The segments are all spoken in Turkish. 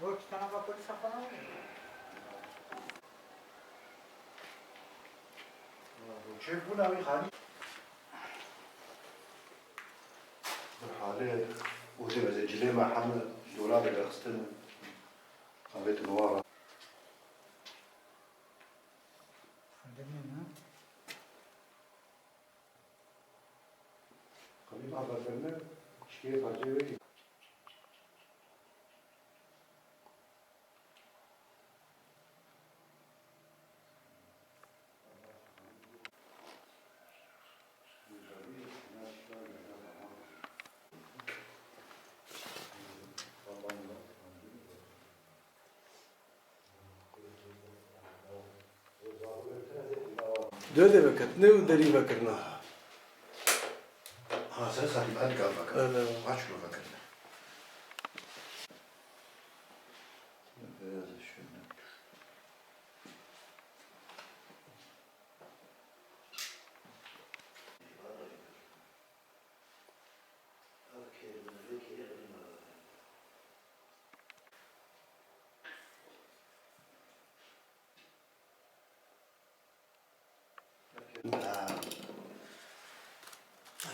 Vou te dar uma coisa só para mim. جيبونا ويغاني दे वक्त ने उधर ही करना हाँ सर सारी बात का वक्त पाँच वक्त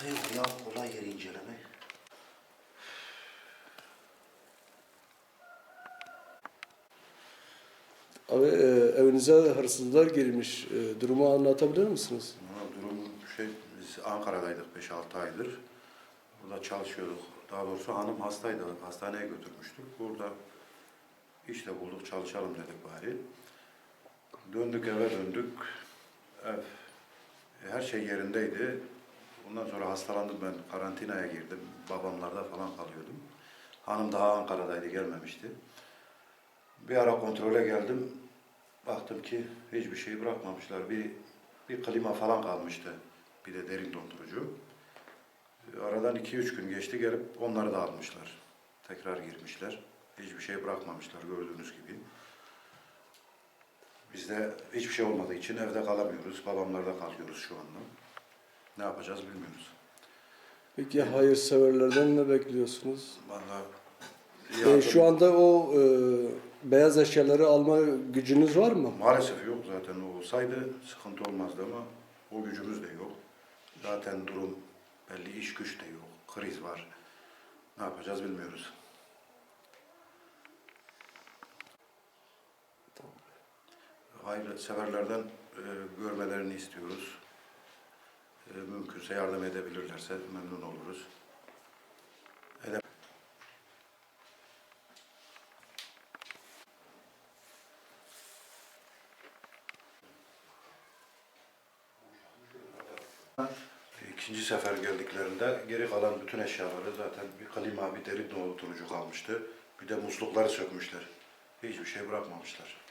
Hani ya kolay yeri inceleme. Abi e, evinize hırsızlar girmiş. E, durumu anlatabilir misiniz? Ama durum şey, biz Ankara'daydık 5-6 aydır. Burada çalışıyorduk. Daha doğrusu hanım hastaydı, hastaneye götürmüştük. Burada işte bulduk, çalışalım dedik bari. Döndük eve döndük. Ev, her şey yerindeydi. Ondan sonra hastalandım ben, karantinaya girdim. Babamlarda falan kalıyordum. Hanım daha Ankara'daydı, gelmemişti. Bir ara kontrole geldim. Baktım ki hiçbir şey bırakmamışlar. Bir bir klima falan kalmıştı. Bir de derin dondurucu. Aradan iki üç gün geçti gelip onları da almışlar. Tekrar girmişler. Hiçbir şey bırakmamışlar gördüğünüz gibi. Biz de hiçbir şey olmadığı için evde kalamıyoruz. Babamlarda kalıyoruz şu anda. Ne yapacağız bilmiyoruz. Peki hayırseverlerden ne bekliyorsunuz? Vallahi E, şu anda o e, beyaz eşyaları alma gücünüz var mı? Maalesef yok zaten. O olsaydı sıkıntı olmazdı ama o gücümüz de yok. Zaten durum belli, iş güç de yok. Kriz var. Ne yapacağız bilmiyoruz. Hayır severlerden e, görmelerini istiyoruz. E, mümkünse yardım edebilirlerse memnun oluruz. Ede- İkinci sefer geldiklerinde geri kalan bütün eşyaları zaten bir klima, bir derin dondurucu kalmıştı. Bir de muslukları sökmüşler. Hiçbir şey bırakmamışlar.